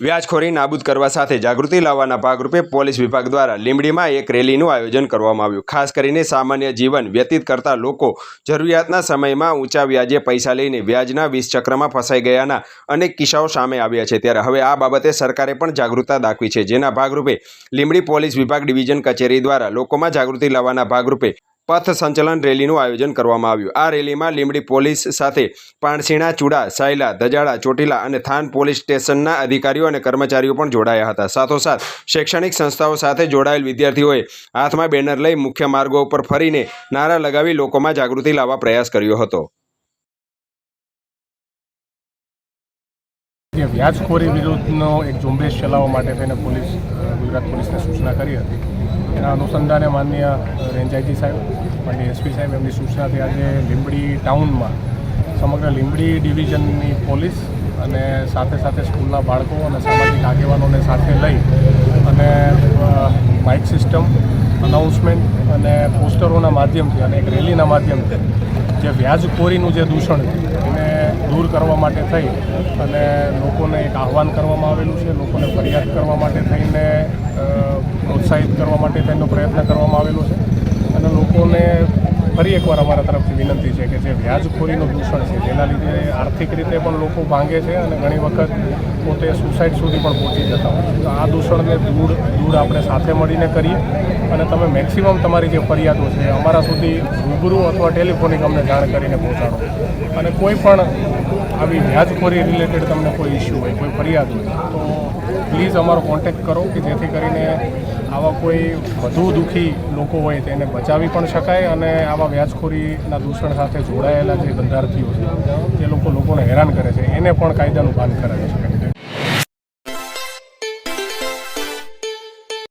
વ્યાજખોરી નાબૂદ કરવા સાથે જાગૃતિ લાવવાના ભાગરૂપે પોલીસ વિભાગ દ્વારા લીંબડીમાં એક રેલીનું આયોજન કરવામાં આવ્યું. ખાસ કરીને સામાન્ય જીવન વ્યતીત કરતા લોકો જરૂરિયાતના સમયમાં ઊંચા વ્યાજે પૈસા લઈને વ્યાજના વીસ ચક્રમાં ફસાઈ ગયાના અનેક કિસ્સાઓ સામે આવ્યા છે. ત્યારે હવે આ બાબતે સરકારે પણ જાગૃતતા દાખવી છે. જેના ભાગરૂપે લીંબડી પોલીસ વિભાગ ડિવિઝન કચેરી દ્વારા લોકોમાં જાગૃતિ લાવવાના ભાગરૂપે પથ સંચલન રેલીનું આયોજન કરવામાં આવ્યું. આ રેલીમાં લીંબડી પોલીસ સાથે પાણસીણા, ચુડા, સાયલા ધજાડા ચોટીલા અને થાન પોલીસ સ્ટેશનના અધિકારીઓ અને કર્મચારીઓ પણ જોડાયા હતા. સાથોસાથ, શૈક્ષણિક સંસ્થાઓ સાથે જોડાયેલ વિદ્યાર્થીઓએ હાથમાં બેનર લઈ મુખ્ય માર્ગો ઉપર ફરીને નારા લગાવી લોકોમાં જાગૃતિ લાવવા પ્રયાસ કર્યો હતો. વ્યાજખોરી વિરુદ્ધનો એક ઝુંબેશ ચલાવવા માટે થઈને પોલીસ ગુજરાત પોલીસને સૂચના કરી હતી. એના અનુસંધાને માનનીય રેન્જાઈજી સાહેબ અને એસપી સાહેબ, એમની સૂચનાથી આજે લીંબડી ટાઉનમાં સમગ્ર લીંબડી ડિવિઝનની પોલીસ અને સાથે સાથે સ્કૂલના બાળકો અને સામાજિક આગેવાનોને સાથે લઈ અને માઇક સિસ્ટમ, અનાઉન્સમેન્ટ અને પોસ્ટરોના માધ્યમથી અને એક રેલીના માધ્યમથી જે વ્યાજખોરીનું જે દૂષણ છે, એને દૂર કરવા માટે થઈ અને લોકોને એક આહવાન કરવામાં આવેલું છે, લોકોને ફરિયાદ કરવા માટે થઈને પ્રોત્સાહિત કરવા માટે થઈને પ્રયત્ન કરવામાં આવેલો છે. અને લોકોને ફરી એકવાર અમારા તરફથી વિનંતી છે કે જે વ્યાજખોરીનું દૂષણ છે, જેના લીધે આર્થિક રીતે પણ લોકો ભાંગે છે અને ઘણી વખત પોતે સુસાઇડ સુધી પણ પહોંચી જતા હોય તો આ દૂષણને દૂર દૂર આપણે સાથે મળીને કરીએ અને તમે મેક્સિમમ તમારી જે ફરિયાદો છે, અમારા સુધી રૂબરૂ અથવા ટેલિફોનિક અમને જાણ કરીને પહોંચાડો. અને કોઈ પણ આવી વ્યાજખોરી રિલેટેડ તમને કોઈ ઇસ્યુ હોય, કોઈ ફરિયાદ હોય, તો પ્લીઝ અમારો કોન્ટેક્ટ કરો કે જેથી કરીને આવા કોઈ વધુ દુઃખી લોકો હોય તેને બચાવી પણ શકાય અને આવા વ્યાજખોરીના દૂષણ સાથે જોડાયેલા જે ધંધાર્થીઓ છે તે લોકો લોકોને હેરાન કરે છે. એને પણ કાયદાનું ભાન કરાવી શકાય